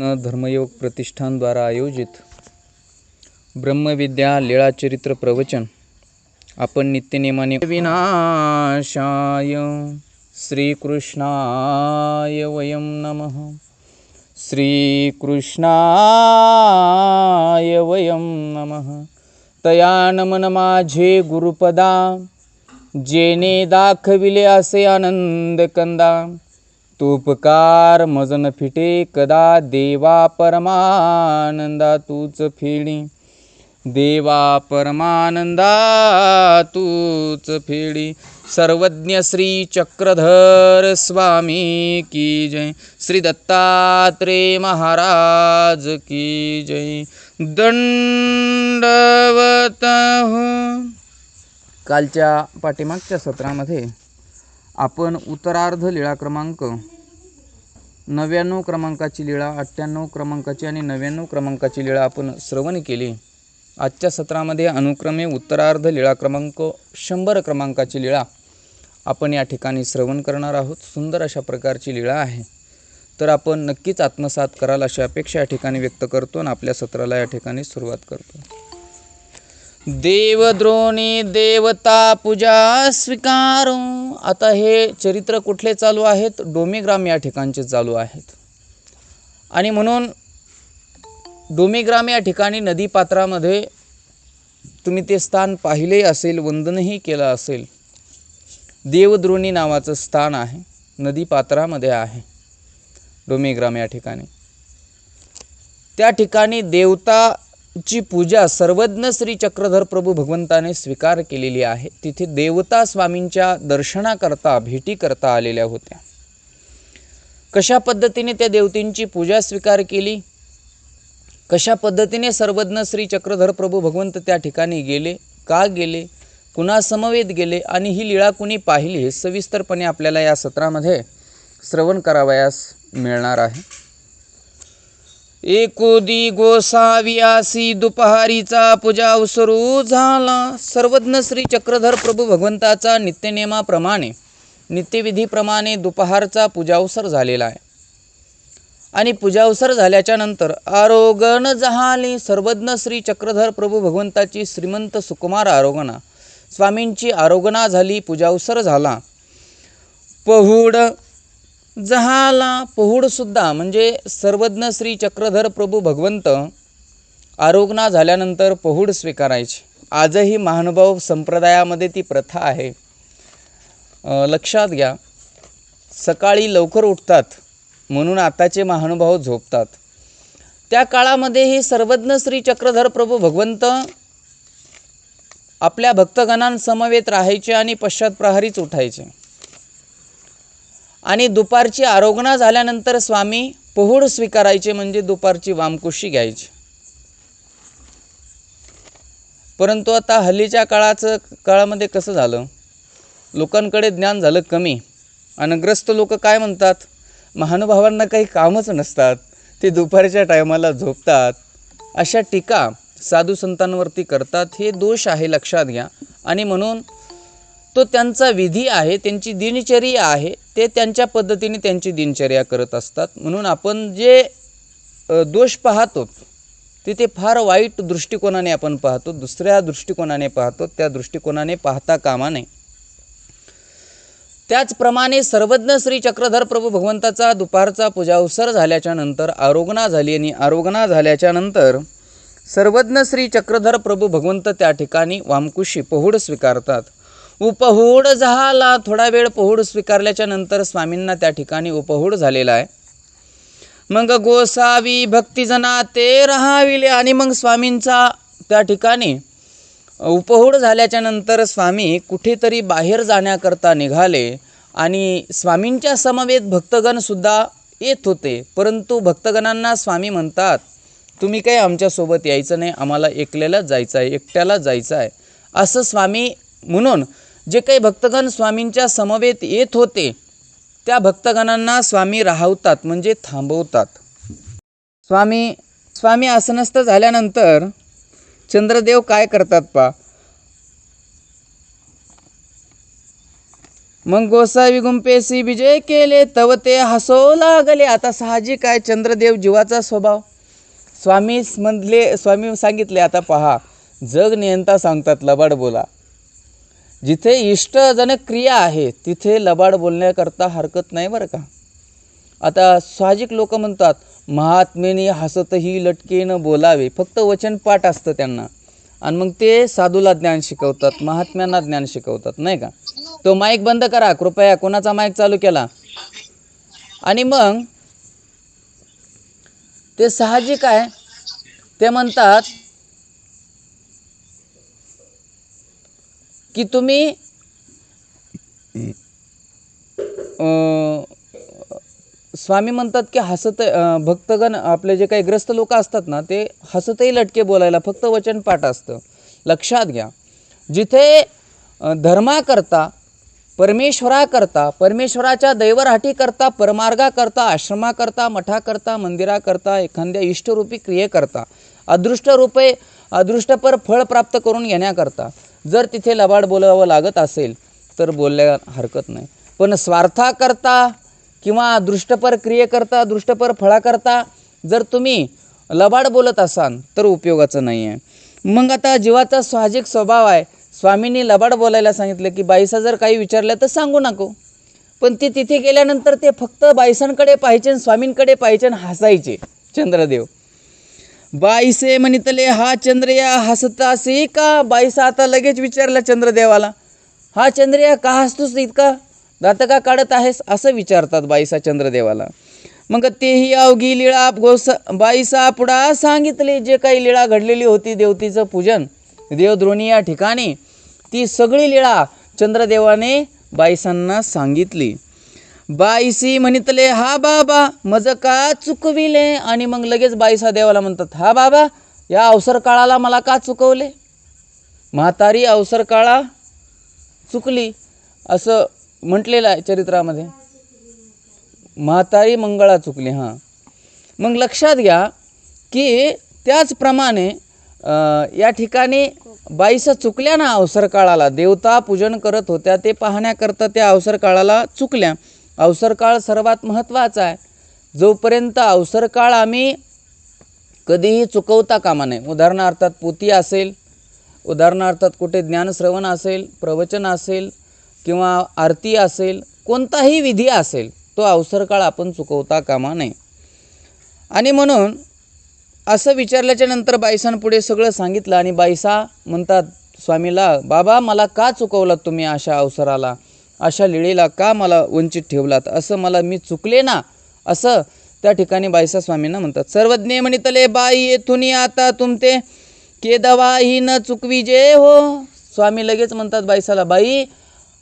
धर्मयोग प्रतिष्ठानद्वारा आयोजित ब्रह्मविद्या लीळाचरित्र प्रवचन. आपण नित्यनेमाने विनाशाय श्रीकृष्णाय वयं नमः. श्रीकृष्णाय वयं नमः. तया नमन माझे गुरुपदा जेने दाखविले असे आनंद कंदा तूपकार मजन फिटे कदा देवा परमानंदा तूच फेडी. देवा परमानंदा तूच फेडी. सर्वज्ञ श्री चक्रधर स्वामी की जय. श्री दत्तात्रेय महाराज की जय. दंडवत हो. कालच्या पाठीमागच्या सत्रामध्ये आपण उत्तरार्ध लीळा क्रमांक नव्याण्णव क्रमांकाची लीळा अठ्ठ्याण्णव क्रमांकाची आणि नव्याण्णव क्रमांकाची लीळा आपण श्रवण केली. आजच्या सत्रामध्ये अनुक्रमे उत्तरार्ध लीळा क्रमांक शंभर क्रमांकाची लीळा आपण या ठिकाणी श्रवण करणार आहोत. सुंदर अशा प्रकारची लीळा आहे. तर आपण नक्कीच आत्मसात कराल अशी अपेक्षा या ठिकाणी व्यक्त करतो आणि आपल्या सत्राला या ठिकाणी सुरुवात करतो. देवद्रोणी देवता पूजा स्वीकार. आता हे चरित्र कुठले चालू आहेत? डोमीग्राम या ठिकाणचे चालू आहेत. आणि म्हणून डोमीग्राम या ठिकाणी नदीपात्रामध्ये तुम्ही ते स्थान पाहिले असेल वंदनही केलं असेल. देवद्रोणी नावाचं स्थान आहे नदीपात्रामध्ये आहे डोमीग्राम या ठिकाणी. त्या ठिकाणी देवता ची पूजा सर्वज्ञ श्री चक्रधर प्रभू भगवंताने स्वीकार केलेली आहे. तिथे देवता स्वामींच्या दर्शनाकरता भेटीकरता आलेल्या होत्या. कशा पद्धतीने त्या देवतींची पूजा स्वीकार केली? कशा पद्धतीने सर्वज्ञ श्री चक्रधर प्रभू भगवंत त्या ठिकाणी गेले? का गेले? कुणासमवेत गेले? आणि ही लीळा कुणी पाहिली? हे सविस्तरपणे आपल्याला या सत्रामध्ये श्रवण करावयास मिळणार आहे. एकोदी गोसावियासी दुपहारीचा पूजा उसरू झाला. सर्वज्ञ श्री चक्रधर प्रभू भगवंताचा नित्यनेमाप्रमाणे नित्यविधीप्रमाणे दुपहारचा पूजावसर झालेला आहे. आणि पूजावसर झाल्याच्यानंतर आरोगण झाले सर्वज्ञ श्री चक्रधर प्रभू भगवंताची श्रीमंत सुकुमार आरोगणा स्वामींची आरोगणा झाली पूजावसर झाला. पहुड जहाला पोहूडसुद्धा म्हणजे सर्वज्ञ श्री चक्रधर प्रभू भगवंत आरोग्ना झाल्यानंतर पोहूड स्वीकारायचे. आजही महानुभाव संप्रदायामध्ये ती प्रथा आहे. लक्षात घ्या सकाळी लवकर उठतात म्हणून आताचे महानुभाव झोपतात. त्या काळामध्येही सर्वज्ञ श्री चक्रधर प्रभू भगवंत आपल्या भक्तगणांसमवेत राहायचे आणि पश्चात प्रहरीच उठायचे. आणि दुपारची आरोगणा झाल्यानंतर स्वामी पोहुड स्वीकारायचे म्हणजे दुपारची वामकुशी घ्यायची. परंतु आता हल्लीच्या काळाचं काळामध्ये कसं झालं? लोकांकडे ज्ञान झालं कमी. अनग्रस्त लोक काय म्हणतात? महानुभावांना काही कामच नसतात. ते दुपारच्या टायमाला झोपतात. अशा टीका साधू संतांवरती करतात हे दोष आहे लक्षात घ्या. आणि म्हणून तो त्यांचा विधी आहे त्यांची दिनचर्या आहे ते त्यांच्या पद्धतीने त्यांची दिनचर्या करत असतात. म्हणून आपण जे दोष पाहतो तिथे फार वाईट दृष्टिकोनाने आपण पाहतो दुसऱ्या दृष्टिकोनाने पाहतो त्या दृष्टिकोनाने पाहता कामा नये. त्याचप्रमाणे सर्वज्ञ श्री चक्रधर प्रभू भगवंताचा दुपारचा पूजावसर झाल्याच्यानंतर आरोगणा झाली आणि आरोगणा झाल्याच्यानंतर सर्वज्ञ श्री चक्रधर प्रभू भगवंत त्या ठिकाणी वामकुशी पहुड स्वीकारतात. उपहूड झाला. थोडा वेळ पहुड स्वीकारल्याच्या नंतर स्वामींना त्या ठिकाणी उपहूड झालेला आहे. मग गोसावी भक्तिजना ते राहाविले आणि मग स्वामींचा त्या ठिकाणी उपहूड झाल्याच्यानंतर स्वामी कुठेतरी बाहेर जाण्याकरता निघाले आणि स्वामींच्या समवेत भक्तगणसुद्धा येत होते. परंतु भक्तगणांना स्वामी म्हणतात तुम्ही काही आमच्यासोबत यायचं नाही. आम्हाला एकल्यालाच जायचं आहे एकट्याला जायचं आहे. असं स्वामी म्हणून जे काही भक्तगण स्वामींच्या समवेत येत होते त्या भक्तगणांना स्वामी राहवतात म्हणजे थांबवतात. स्वामी स्वामी आसनस्थ झाल्यानंतर चंद्रदेव काय करतात पा मग गोसावी गुंपेसी विजय केले तव ते हसो लागले. आता साहजिक आहे चंद्रदेव जीवाचा स्वभाव. स्वामी म्हणले स्वामी सांगितले आता पहा. जग नियंता सांगतात लबाड बोला. जिथे इष्टजनक क्रिया आहे तिथे लबाड बोलण्याकरता हरकत नाही बरं का? आता साहजिक लोक म्हणतात महात्मेने हसतही लटकेनं बोलावे फक्त वचनपाठ असतं त्यांना. आणि मग ते साधूला ज्ञान शिकवतात महात्म्यांना ज्ञान शिकवतात नाही का? तो माईक बंद करा कृपया कोणाचा माईक चालू केला? आणि मग ते साहजिक आहे. ते म्हणतात की तुम्ही स्वामी म्हणतात की हसत भक्तगण आपले जे काही ग्रस्त लोक असतात ना ते हसतही लटके बोलायला फक्त वचन पाठ असतं. लक्षात घ्या. जिथे धर्माकरता परमेश्वराकरता परमेश्वराच्या दैवराठीकरता परमार्गाकरता आश्रमाकरता मठाकरता मंदिराकरता एखाद्या इष्टरूपी क्रियेकरता अदृष्टरूपे अदृष्टपर फळ प्राप्त करून घेण्याकरता जर तिथे लबाड बोलावं लागत असेल तर बोलल्या हरकत नाही. पण स्वार्थाकरता किंवा दृष्टपर क्रियेकरता दृष्टपर फळाकरता जर तुम्ही लबाड बोलत असाल तर उपयोगाचं नाही आहे मग आता जीवाचा साहजिक स्वभाव आहे. स्वामींनी लबाड बोलायला सांगितलं की बाईसा जर काही विचारलं तर सांगू नको. पण ते तिथे गेल्यानंतर ते फक्त बाईसांकडे पाहायचे आणि स्वामींकडे पाहायचे आणि हसायचे. चंद्रदेव. बाईसे म्हणितले हा चंद्रया हसतासी का बाईसा आता लगेच विचारलं चंद्रदेवाला हा चंद्रया का हसतोस इतका? दात का काढत आहेस? असं विचारतात बाईसा चंद्रदेवाला. मग तेही अवघी लिळा गोस बाईसा पुढा सांगितले जे काही लीळा घडलेली होती देवतीचं पूजन देवद्रोणी या ठिकाणी ती सगळी लीळा चंद्रदेवाने बाईसांना सांगितली. बाईसी म्हणितले हा बाबा मज का चुकविले? आणि मग लगेच बाईसा देवाला म्हणतात हा बाबा या अवसर काळाला मला का चुकवले? म्हातारी अवसर काळा चुकली असं म्हटलेलं आहे चरित्रामध्ये. म्हातारी मंगळा चुकली हां. मग लक्षात घ्या की त्याचप्रमाणे या ठिकाणी बाईसा चुकल्या ना अवसर काळाला देवता पूजन करत होत्या ते पाहण्याकरता त्या अवसर काळाला चुकल्या. अवसर काळ सर्वात महत्त्वाचा आहे. जोपर्यंत अवसर काळ आम्ही कधीही चुकवता कामा नये. उदाहरणार्थात पोती असेल उदाहरणार्थात कुठे ज्ञानश्रवण असेल प्रवचन असेल किंवा आरती असेल कोणताही विधी असेल तो अवसर काळ आपण चुकवता कामा नये. आणि म्हणून असं विचारल्याच्या नंतर बाईसांपुढे सगळं सांगितलं आणि बाईसा म्हणतात स्वामीला बाबा मला का चुकवलं तुम्ही अशा अवसराला? अशा लिळीला का मला वंचित ठेवलात? असं मला मी चुकले ना? असं त्या ठिकाणी बाईसा स्वामींना म्हणतात. सर्वज्ञ म्हणितले बाई येथून आता तुमते केदवाही न चुकवी जे हो. स्वामी लगेच म्हणतात बाईसाला बाई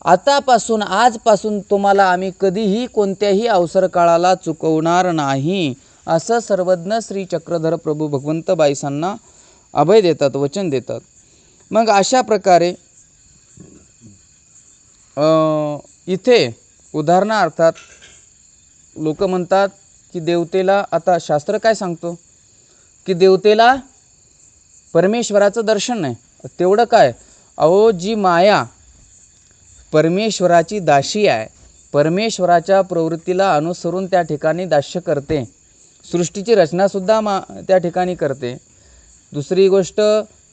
आतापासून आजपासून तुम्हाला आम्ही कधीही कोणत्याही अवसर काळाला चुकवणार नाही. असं सर्वज्ञ श्री चक्रधर प्रभू भगवंत बाईसांना अभय देतात वचन देतात. मग अशा प्रकारे इथे उदाहरणार्थात लोक म्हणतात की देवतेला आता शास्त्र काय सांगतो? की देवतेला परमेश्वराचं दर्शन नाही. तेवढं काय? अहो जी माया परमेश्वराची दाशी आहे परमेश्वराच्या प्रवृत्तीला अनुसरून त्या ठिकाणी दास्य करते. सृष्टीची रचनासुद्धा मा त्या ठिकाणी करते. दुसरी गोष्ट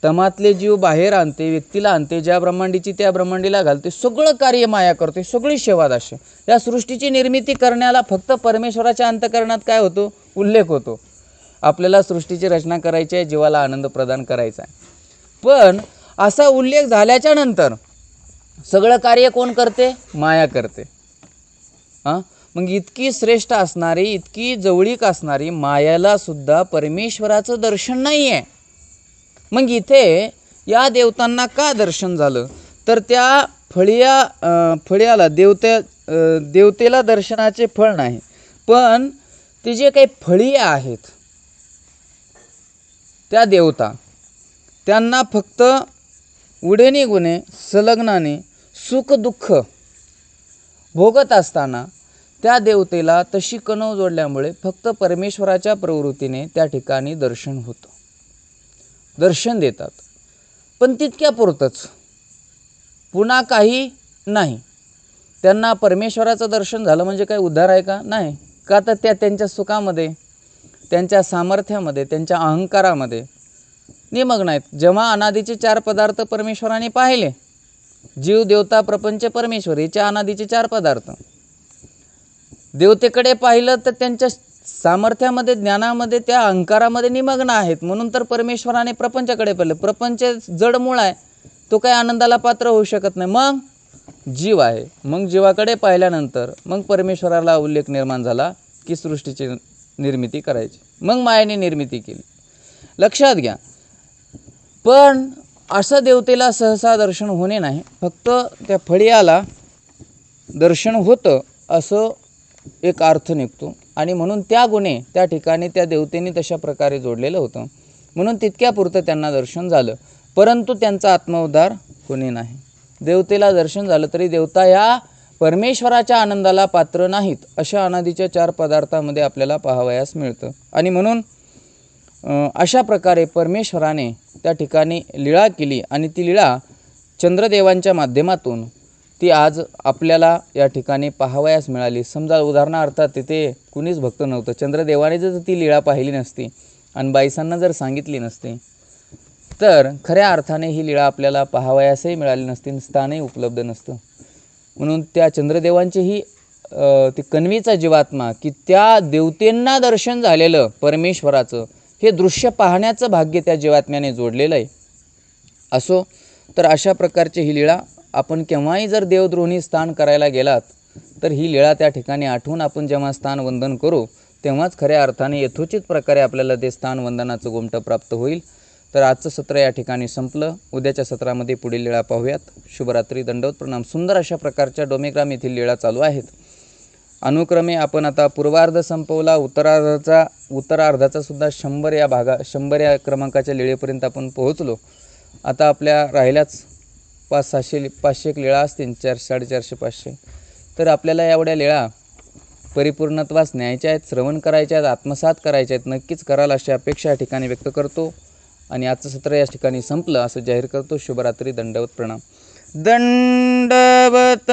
तमातले जीव बाहेर आणते व्यक्तीला आणते ज्या ब्रह्मांडीची त्या ब्रह्मांडीला घालते सगळं कार्य माया करते सगळी सेवा दास्य या सृष्टीची निर्मिती करण्याला फक्त परमेश्वराच्या अंतकरणात काय होतो? उल्लेख होतो. आपल्याला सृष्टीची रचना करायची आहे जीवाला आनंद प्रदान करायचा आहे. पण असा उल्लेख झाल्याच्यानंतर सगळं कार्य कोण करते? माया करते. हां? मग इतकी श्रेष्ठ असणारी इतकी जवळीक असणारी मायाला सुद्धा परमेश्वराचं दर्शन नाही आहे मग इथे या देवतांना का दर्शन झालं? तर त्या फळिया फळियाला फळ्याला देवत्या देवतेला दर्शनाचे फळ नाही. पण ते जे काही फळिया आहेत त्या देवता त्यांना फक्त उडेने गुणे संलग्नाने सुख दुःख भोगत असताना त्या देवतेला तशी कणव जोडल्यामुळे फक्त परमेश्वराच्या प्रवृत्तीने त्या ठिकाणी दर्शन होतं. दर्शन देतात. पण तितक्या पुरतंच. पुन्हा काही नाही. त्यांना परमेश्वराचं दर्शन झालं म्हणजे काही उद्धार आहे का? नाही. का तर त्या त्यांच्या सुखामध्ये त्यांच्या सामर्थ्यामध्ये त्यांच्या अहंकारामध्ये निमग्न आहेत. जेव्हा अनादीचे चार पदार्थ परमेश्वराने पाहिले जीव देवता प्रपंच परमेश्वर याच्या अनादीचे चार पदार्थ. देवतेकडे पाहिलं तर त्यांच्या सामर्थ्यामध्ये ज्ञानामध्ये त्या अहंकारामध्ये निमग्न आहेत. म्हणून तर परमेश्वराने प्रपंचाकडे पाहिलं. प्रपंच जडमूळ आहे. तो काही आनंदाला पात्र होऊ शकत नाही. मग जीव आहे. मग जीवाकडे पाहिल्यानंतर मग परमेश्वराला उल्लेख निर्माण झाला की सृष्टीची निर्मिती करायची. मग मायाने निर्मिती केली. लक्षात घ्या. पण असं देवतेला सहसा दर्शन होणे नाही. फक्त त्या फळियाला दर्शन होतं असं एक अर्थ निघतो. आणि म्हणून त्या गुणे त्या ठिकाणी त्या देवतेने तशा प्रकारे जोडलेलं होतं. म्हणून तितक्यापुरतं त्यांना दर्शन झालं. परंतु त्यांचा आत्मोद्धार कोणी नाही. देवतेला दर्शन झालं तरी देवता या परमेश्वराच्या आनंदाला पात्र नाहीत अशा अनादीच्या चार पदार्थामध्ये आपल्याला पाहावयास मिळतं. आणि म्हणून अशा प्रकारे परमेश्वराने त्या ठिकाणी लीळा केली आणि ती लीळा चंद्रदेवांच्या माध्यमातून ती आज आपल्याला या ठिकाणी पाहावयास मिळाली. समजा उदाहरणार्थ तिथे कुणीच भक्त नव्हतं. चंद्रदेवाने जर ती लीळा पाहिली नसती आणि बाईसांना जर सांगितली नसती तर खऱ्या अर्थाने ही लीळा आपल्याला पाहावयासही मिळाली नसती आणि स्थानही उपलब्ध नसतं. म्हणून त्या चंद्रदेवांचीही ती कन्वीचा जीवात्मा की त्या देवतेंना दर्शन झालेलं परमेश्वराचं हे दृश्य पाहण्याचं भाग्य त्या जीवात्म्याने जोडलेलं आहे. असो तर अशा प्रकारची ही लीळा आपण केव्हाही जर देवद्रोही स्थान करायला गेलात तर ही लीळा त्या ठिकाणी आठवून आपण जेव्हा स्थान वंदन करू तेव्हाच खऱ्या अर्थाने यथोचित प्रकारे आपल्याला ते स्थान वंदनाचं गोमटं प्राप्त होईल. तर आजचं सत्र या ठिकाणी संपलं. उद्याच्या सत्रामध्ये पुढील लीळा पाहूयात. शुभरात्री. दंडवत प्रणाम. सुंदर अशा प्रकारच्या डोमेग्राम येथील लीळा चालू आहेत. अनुक्रमे आपण आता पूर्वार्ध संपवला. उत्तरार्धाचा उत्तरार्धाचा सुद्धा शंभर या भागा शंभर या क्रमांकाच्या लिळेपर्यंत आपण पोहोचलो. आता आपल्या राहिल्याच पाच सहाशे पाचशे एक लेळा असतील चार साडेचारशे पाचशे. तर आपल्याला एवढ्या लेळा परिपूर्णत्वास न्यायच्या आहेत श्रवण करायच्या आहेत आत्मसात करायच्या आहेत नक्कीच कराल अशी अपेक्षा या ठिकाणी व्यक्त करतो. आणि आजचं सत्र या ठिकाणी संपलं असं जाहीर करतो. शुभरात्री दंडवत प्रणाम. दंडवत.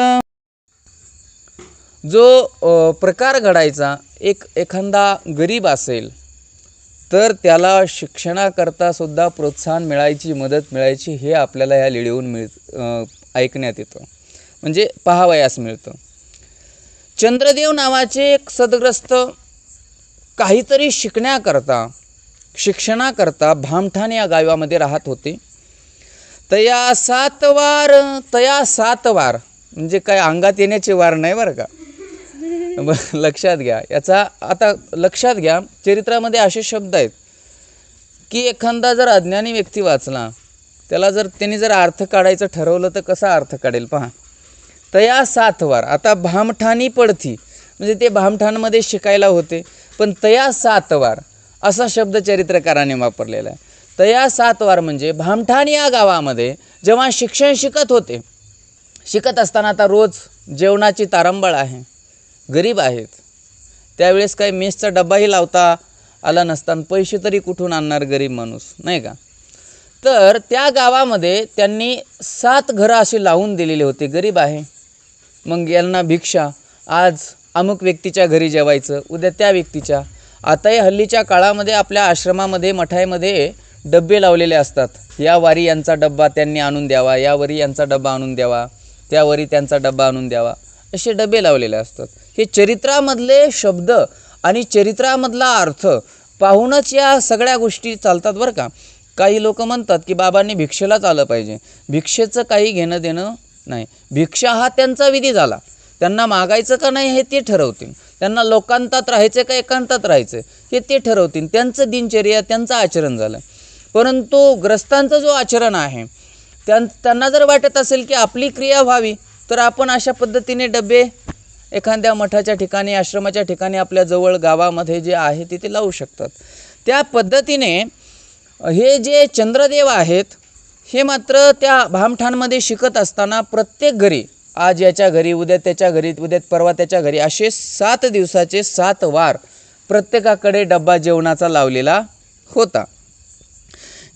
जो प्रकार घडायचा एक एखादा गरीब असेल तर त्याला शिक्षणाकरता सुद्धा प्रोत्साहन मिळायची मदत मिळायची हे आपल्याला या लिळीहून मिळ ऐकण्यात येतं. म्हणजे पाहावयास मिळतं. चंद्रदेव नावाचे एक सदग्रस्त काहीतरी शिकण्याकरता शिक्षणाकरता भामठाण या गावामध्ये राहत होते. तया सात वार तया सात वार म्हणजे काय अंगात येण्याचे वार नाही बरं का? बरं लक्षात घ्या. याचा आता लक्षात घ्या चरित्रामध्ये असे शब्द आहेत की एखादा जर अज्ञानी व्यक्ती वाचला त्याला जर त्यांनी जर अर्थ काढायचं ठरवलं तर कसा अर्थ काढेल? पहा. तया सातवार आता भामठाणी पडती. म्हणजे ते भामठाणमध्ये शिकायला होते. पण तया सातवार असा शब्द चरित्रकाराने वापरलेला आहे. तया सातवार म्हणजे भामठाण या गावामध्ये जेव्हा शिक्षण शिकत होते शिकत असताना आता रोज जेवणाची तारंबळ आहे. गरीब आहेत. त्यावेळेस काही मेसचा डब्बाही लावता आला नसताना पैसे तरी कुठून आणणार गरीब माणूस नाही का? तर त्या गावामध्ये त्यांनी सात घरं अशी लावून दिलेली होते गरीब आहे. मग यांना भिक्षा आज अमुक व्यक्तीच्या घरी जेवायचं उद्या त्या व्यक्तीच्या. आताही हल्लीच्या काळामध्ये आपल्या आश्रमामध्ये मठाईमध्ये डब्बे लावलेले असतात. या वारी यांचा डब्बा त्यांनी आणून द्यावा या वरी यांचा डब्बा आणून द्यावा त्यावरी त्यांचा डब्बा आणून द्यावा असे डबे लावलेले असतात. हे चरित्रामधले शब्द आणि चरित्रामधला अर्थ पाहूनच या सगळ्या गोष्टी चालतात बरं का. काही लोक म्हणतात की बाबांनी भिक्षेलाच आलं पाहिजे. भिक्षेचं काही घेणं देणं नाही. भिक्षा हा त्यांचा विधी झाला. त्यांना मागायचं का नाही हे ते ठरवतील. त्यांना लोकांतात राहायचं का एकांतात राहायचं हे ते ठरवतील. त्यांचं दिनचर्या त्यांचं आचरण झालं. परंतु ग्रस्तांचं जो आचरण आहे त्यां त्यांना जर वाटत असेल की आपली क्रिया व्हावी तर आपण अशा पद्धतीने डबे एखाद्या मठाच्या ठिकाणी आश्रमाच्या ठिकाणी आपल्या जवळ गावामध्ये जे आहे तिथे लावू शकतात. त्या पद्धतीने हे जे चंद्रदेव आहेत हे मात्र त्या भामठांमध्ये शिकत असताना प्रत्येक घरी आज याच्या घरी उद्या त्याच्या घरी उद्या परवा त्याच्या घरी असे सात दिवसाचे सात वार प्रत्येकाकडे डब्बा जेवणाचा लावलेला होता.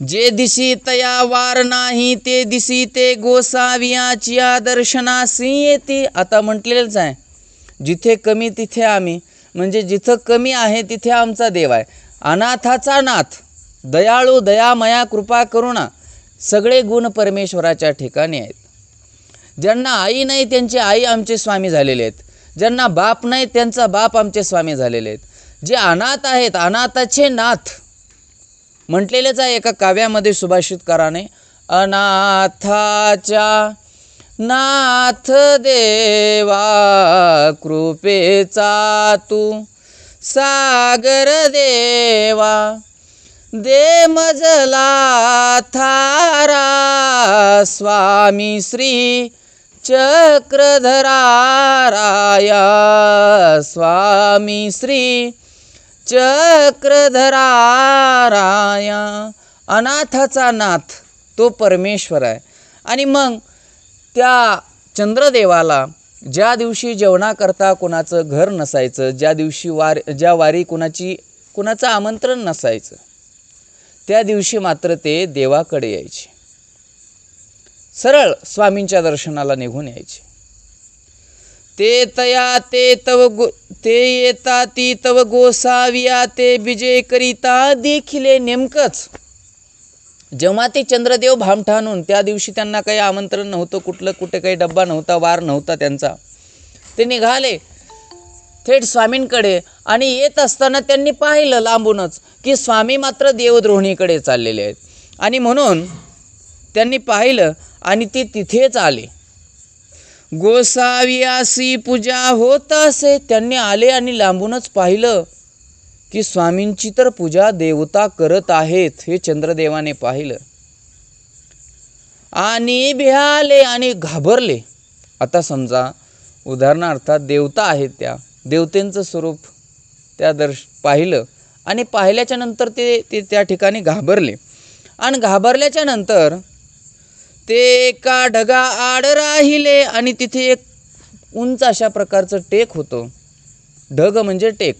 जे दिसी तया वार नाही ते दिसी ते गोसावियाच्या दर्शनासी येते. आता म्हटलेलंच आहे जिथे कमी तिथे आम्ही. म्हणजे जिथं कमी आहे तिथे आमचा देव आहे. अनाथाचा नाथ दयाळू दयामया कृपा करुणा सगळे गुण परमेश्वराच्या ठिकाणी आहेत. ज्यांना आई नाही त्यांचे आई आमचे स्वामी झालेले आहेत. ज्यांना बाप नाही त्यांचा बाप आमचे स्वामी झालेले आहेत. जे अनाथ आहेत अनाथाचे नाथ. म्हटलेलेच आहे एका काव्यामध्ये सुभाषितकाराने अनाथाच्या नाथ देवा कृपेचा तू. सागर देवा दे मजला थारा स्वामी श्री चक्रधराराया. स्वामी श्री चक्रधराराया. अनाथाचा नाथ तो परमेश्वर आहे. आणि मग त्या चंद्रदेवाला ज्या दिवशी जेवणाकरता कोणाचं घर नसायचं ज्या दिवशी वार ज्या वारी कुणाची कुणाचं आमंत्रण नसायचं त्या दिवशी मात्र ते देवाकडे यायचे. सरळ स्वामींच्या दर्शनाला निघून यायचे. ते तया ते तव गो ते येता ती तव गोसाविया ते बिजे करिता देखिले नेमकंच जेव्हा ते चंद्रदेव भामठाणून त्या दिवशी त्यांना काही आमंत्रण नव्हतं कुठलं कुठे काही डब्बा नव्हता वार नव्हता त्यांचा. ते निघाले थेट स्वामींकडे आणि येत असताना त्यांनी पाहिलं लांबूनच की स्वामी मात्र देवद्रोहिणीकडे चाललेले आहेत. आणि म्हणून त्यांनी पाहिलं आणि ते तिथेच आले. गोसावियासी पूजा होत असे. त्यांनी आले आणि लांबूनच पाहिलं. की स्वामींची तर पूजा देवता करत आहेत हे चंद्रदेवाने पाहिलं. आणि भ्याले आणि घाबरले. आता समजा उदाहरणार्थात देवता आहेत त्या देवतेंचं स्वरूप त्या दर्श पाहिलं. आणि पाहिल्याच्या नंतर ते ते त्या ठिकाणी घाबरले. आणि घाबरल्याच्या नंतर ते एका ढगा आड राहिले आणि तिथे एक उंच अशा प्रकारचं टेक होतं. ढग म्हणजे टेक.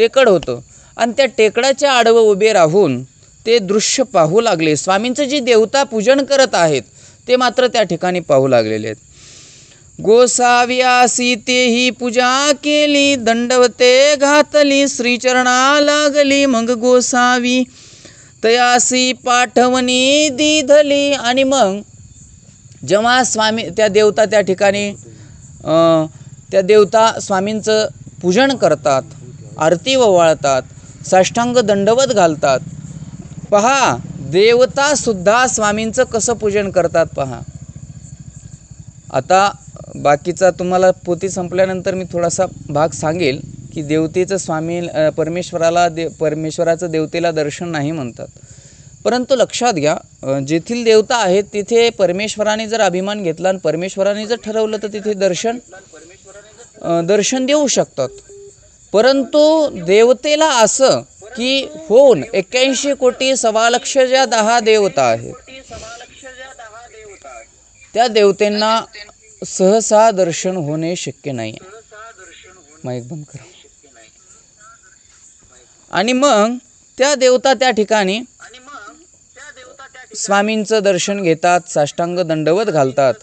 टेकड होतं. आणि त्या टेकडाच्या आडवं उभे राहून ते दृश्य पाहू लागले. स्वामींचं जी देवता पूजन करत आहेत ते मात्र त्या ठिकाणी पाहू लागलेले आहेत. गोसाव्यासी तेही पूजा केली दंडवते घातली श्रीचरणा लागली. मग गोसावी तयासी पाठवणी दिधली आणि मग जेव्हा स्वामी त्या देवता त्या ठिकाणी त्या देवता स्वामींचं पूजन करतात आरती ओवाळतात साष्टांग दंडवत घालतात. पहा देवतासुद्धा स्वामींचं कसं पूजन करतात पहा. आता बाकीचा तुम्हाला पोती संपल्यानंतर मी थोडासा भाग सांगेल की देवतेचं स्वामी परमेश्वराला दे परमेश्वराचं देवतेला दर्शन नाही म्हणतात. परंतु लक्षात घ्या जेथील देवता आहेत तिथे परमेश्वराने जर अभिमान घेतला आणि परमेश्वराने जर ठरवलं तर तिथे दर्शन दर्शन देऊ शकतात. परंतु देवतेला असं की होऊन एक्क्याऐंशी कोटी सव्वा लक्ष ज्या दहा देवता आहेत त्या देवतेंना सहसा दर्शन होणे शक्य नाही. माईक बंद करा. आणि मग त्या देवता त्या ठिकाणी स्वामींचं दर्शन घेतात साष्टांग दंडवत घालतात.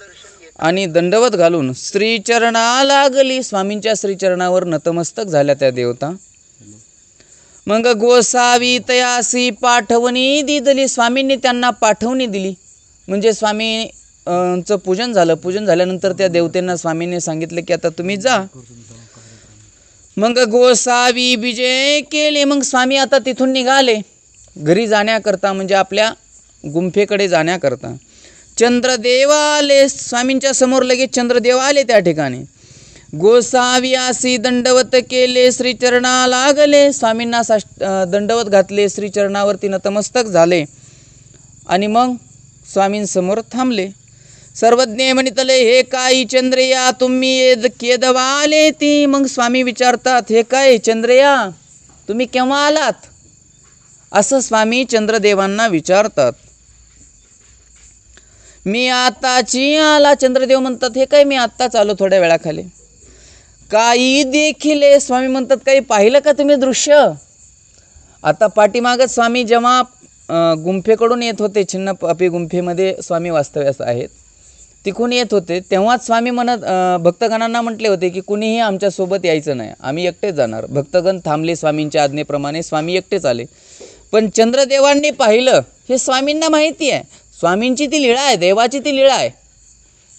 आणि दंडवत घालून श्रीचरणा लागली स्वामींच्या श्रीचरणावर नतमस्तक झाल्या त्या देवता. मग गोसावी तयासी पाठवणी दिदली. स्वामींनी त्यांना पाठवणी दिली. म्हणजे स्वामी चं पूजन झालं. पूजन झाल्यानंतर त्या देवतेंना स्वामींनी सांगितलं की आता तुम्ही जा. मग गोसावी विजय केले. मग स्वामी आता तिथून निघाले. घरी जाण्याकरता म्हणजे आपल्या गुंफेकडे जाण्याकरता. चंद्रदेव आले स्वामींच्या समोर लगेच चंद्रदेव आले त्या ठिकाणी. गोसावियासी दंडवत केले श्रीचरणा लागले स्वामींना साष्ट दंडवत घातले श्रीचरणावरती नतमस्तक झाले. आणि मग स्वामींसमोर थांबले. सर्वज्ञ म्हणितले हे काय चंद्रया तुम्ही येद केदवाले ती? मग स्वामी विचारतात हे काय चंद्रया तुम्ही केव्हा आलात? असं स्वामी चंद्रदेवांना विचारतात. मी आताची आला चंद्रदेव म्हणतात हे काय मी आत्ताच आलो थोड्या वेळाखाली. काही देखील स्वामी म्हणतात काही पाहिलं का तुम्ही दृश्य? आता पाठीमागच स्वामी जेव्हा गुंफेकडून येत होते छिन्न पापी गुंफेमध्ये स्वामी वास्तव्यास आहेत तिकून येत होते तेव्हाच स्वामी म्हणत भक्तगणांना म्हटले होते की कुणीही आमच्यासोबत यायचं नाही आम्ही एकटेच जाणार. भक्तगण थांबले स्वामींच्या आज्ञेप्रमाणे स्वामी एकटेच आले. पण चंद्रदेवांनी पाहिलं हे स्वामींना माहिती आहे स्वामींची ती लीळा आहे देवाची ती लीळा आहे.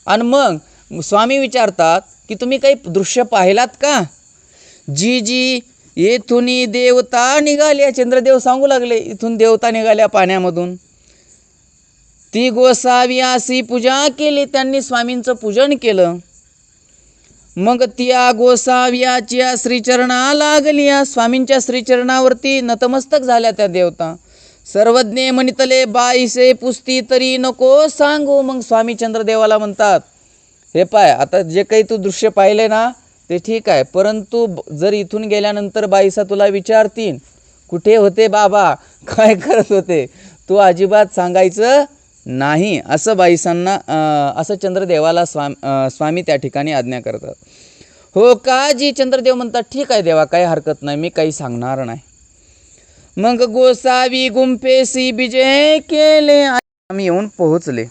आणि मग स्वामी विचारतात की तुम्ही काही दृश्य पाहिलात का? जी जी येथून देवता निघाल्या चंद्रदेव सांगू लागले इथून देवता निघाल्या पाण्यामधून. ती गोसाव्यासी पूजा केली त्यांनी स्वामींचं पूजन केलं. मग त्या गोसाव्याच्या श्रीचरणा लागल्या स्वामींच्या श्रीचरणावरती नतमस्तक झाल्या त्या देवता. सर्वज्ञ म्हणितले बाईसे पुस्ती तरी नको सांगू. मग स्वामी चंद्रदेवाला म्हणतात हे पाय आता जे काही तू दृश्य पाहिले ना ते ठीक आहे. परंतु जर इथून गेल्यानंतर बाईसा तुला विचारतील कुठे होते बाबा? काय करत होते? तू अजिबात सांगायचं नाही. असं बाईसांना असं चंद्रदेवाला स्वाम स्वामी त्या ठिकाणी आज्ञा करतात. हो का? जी चंद्रदेव म्हणतात ठीक आहे देवा काही हरकत नाही मी काही सांगणार नाही. मग गोसावी गुंफेसी विजय केले आणि आम्ही येऊन पोहोचले.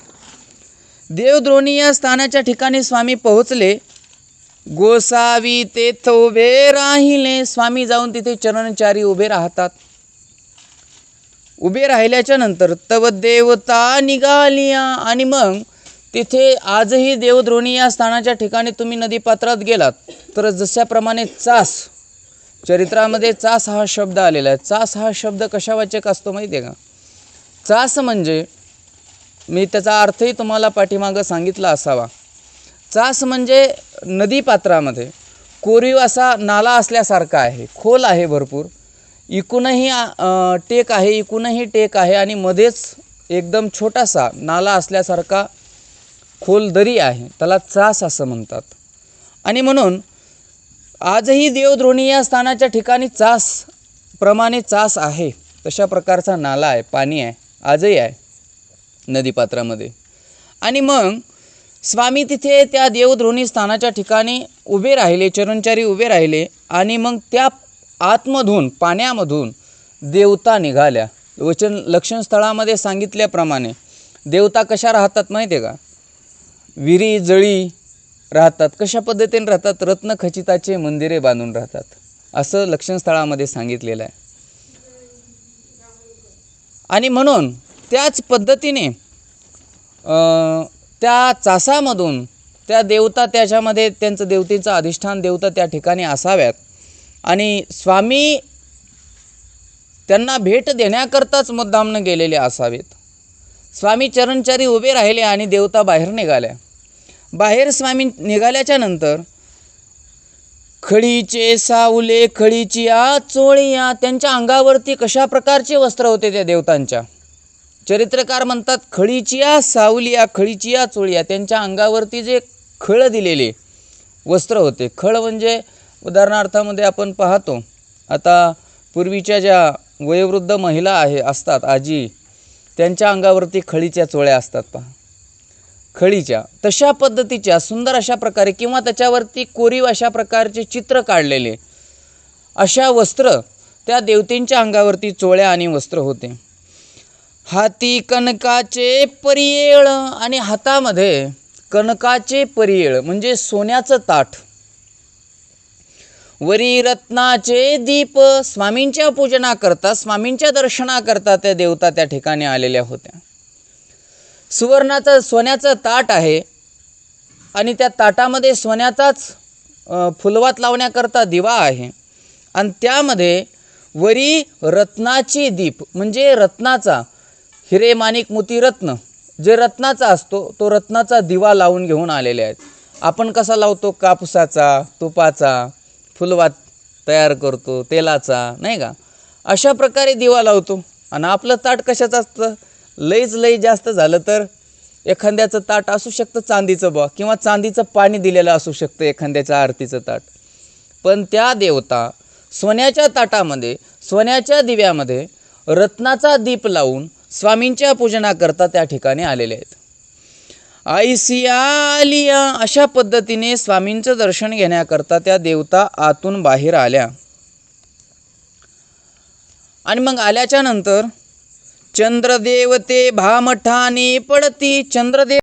देवद्रोणी या स्थानाच्या ठिकाणी स्वामी पोहोचले. गोसावी तेथ उभे राहिले. स्वामी जाऊन तिथे चरणचारी उभे राहतात. उभे राहिल्याच्या नंतर तव देवता निघालिया आणि मग तिथे आजही देवद्रोणी या स्थानाच्या ठिकाणी तुम्ही नदीपात्रात गेलात. तर जशाप्रमाणे चास. चरित्रामध्ये चास हा शब्द आलेला आहे. चास हा शब्द कशावाचक असतो माहिती आहे का? चास म्हणजे मी त्याचा अर्थही तुम्हाला पाठीमागं सांगितला असावा. चास म्हणजे नदीपात्रामध्ये कोरीव असा नाला असल्यासारखा आहे खोल आहे भरपूर. इकूनही टेक आहे इकूनही टेक आहे आणि मध्येच एकदम छोटासा नाला असल्यासारखा खोल दरी आहे. त्याला चास असं म्हणतात. आणि म्हणून आजही देवद्रोणी या स्थानाच्या ठिकाणी चास प्रमाणे चास आहे. तशा प्रकारचा नाला आहे पाणी आहे आजही आहे नदीपात्रामध्ये. आणि मग स्वामी तिथे त्या देवद्रोणी स्थानाच्या ठिकाणी उभे राहिले चरणचारी उभे राहिले आणि मग त्या आतमधून पाण्यामधून देवता निघाल्या. वचन लक्षण स्थळामध्ये सांगितल्याप्रमाणे देवता कशा राहतात माहिती आहे का? विरी जळी राहतात कशा पद्धतीने राहतात? रत्नखचिताचे मंदिरे बांधून राहतात. असं लक्षणस्थळामध्ये सांगितलेलं आहे. आणि म्हणून त्याच पद्धतीने त्या चासामधून त्या देवता त्याच्यामध्ये त्यांचं देवतेचं अधिष्ठान देवता त्या ठिकाणी असाव्यात. आणि स्वामी त्यांना भेट देण्याकरताच मुद्दामनं गेलेले असावेत. स्वामी चरणचारी उभे राहिले आणि देवता बाहेर निघाल्या बाहेर स्वामी निघाल्याच्या नंतर खडीचे सावले खडीची आ चोळिया त्यांच्या अंगावरती कशा प्रकारचे वस्त्र होते त्या देवतांच्या? चरित्रकार म्हणतात खडीचिया सावलिया खडीचिया चोळिया त्यांच्या अंगावरती जे खळ दिलेले वस्त्र होते. खळ म्हणजे उदाहरणार्थामध्ये आपण पाहतो आता पूर्वीच्या ज्या वयोवृद्ध महिला आहे असतात आजी त्यांच्या अंगावरती खळीच्या चोळ्या असतात पहा. खळीच्या तशा पद्धतीच्या सुंदर अशा प्रकारे किंवा त्याच्यावरती कोरीव अशा प्रकारचे चित्र काढलेले अशा वस्त्र त्या देवतेंच्या अंगावरती चोळ्या आणि वस्त्र होते. हाती कनकाचे परियेळ आणि हातामध्ये कनकाचे परियेळ म्हणजे सोन्याचं ताट. वरी रत्नाचे दीप स्वामींच्या पूजनाकरता स्वामींच्या दर्शनाकरता त्या देवता त्या ठिकाणी आलेल्या होत्या. सुवर्णाचं सोन्याचं ताट आहे. आणि त्या ताटामध्ये सोन्याचाच फुलवात लावण्याकरता दिवा आहे. आणि त्यामध्ये वरी रत्नाची दीप म्हणजे रत्नाचा हिरे माणिक मोती रत्न. जे रत्नाचा असतो तो रत्नाचा दिवा लावून घेऊन आलेले आहेत. आपण कसा लावतो? कापसाचा तुपाचा फुलवात तयार करतो तेलाचा नाही का? अशा प्रकारे दिवा लावतो. आणि आपलं ताट कशाचं असतं? लईच लई जास्त झालं तर एखाद्याचं ताट असू शकतं चांदीचं बा किंवा चांदीचं पाणी दिलेलं असू शकतं एखाद्याचं आरतीचं ताट. पण त्या देवता सोन्याच्या ताटामध्ये सोन्याच्या दिव्यामध्ये रत्नाचा दीप लावून स्वामींच्या पूजनाकरता त्या ठिकाणी आलेले आहेत. आयसिया आलिया अशा पद्धतीने स्वामींचं दर्शन घेण्याकरता त्या देवता आतून बाहेर आल्या. आणि मग आल्याच्यानंतर चंद्रदेवते भामठाने पडती चंद्रदेव